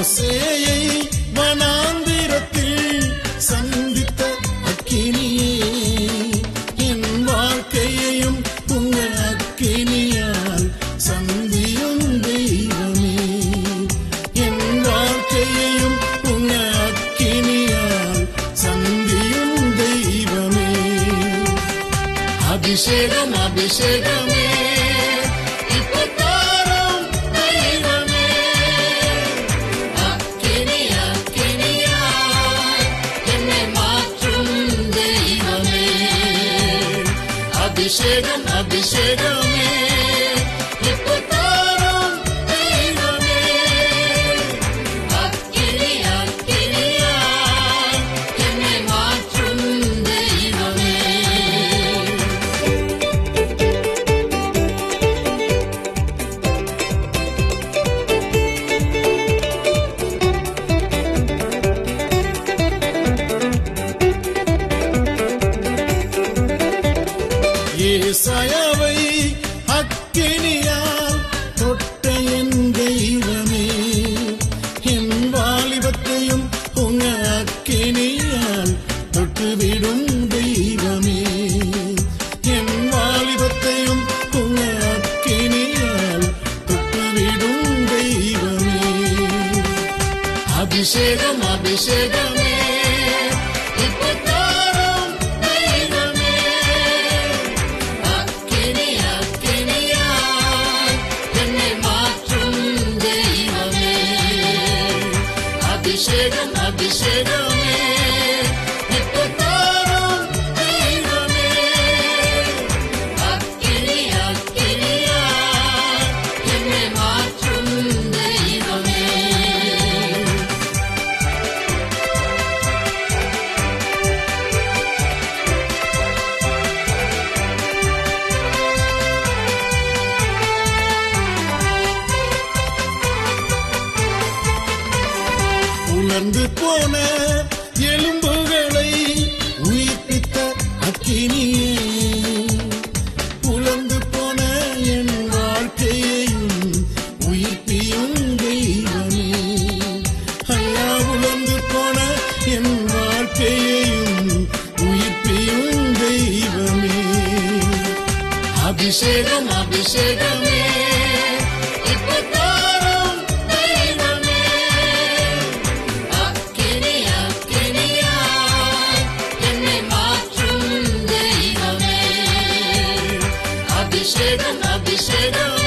மோசேயை வனாந்திரத்தில் சந்தித்த அக்கினியே என் வாழ்க்கையையும் உங்கள் அக்கினியால் சந்தியும் தெய்வமே. என் வாழ்க்கையையும் உங்கள் அக்கினியால் சந்தியும் தெய்வமே. அபிஷேகம் அபிஷேகமே. அபிஷேகம் அபிஷேகமே ஏசாயாவை அக்கினியால் தொட்ட என் தெய்வமே. என் வாலிபத்தையும் உங்க அக்கினியால் தொட்டுவிடும் தெய்வமே. என் வாலிபத்தையும் உங்க அக்கினியால் தொட்டுவிடும் தெய்வமே. அபிஷேகம். உலர்ந்து போன எலும்புகளை உயிர்ப்பித்த அக்கினியே. புலந்து போன என் வாழ்க்கையையும் உயிர்ப்பியும் தெய்வமே. ஐயா உலர்ந்து போன என் வாழ்க்கையையும் உயிர்ப்பியும் தெய்வமே. அபிஷேகம் அபிஷேகமே. Abhishekam, lá.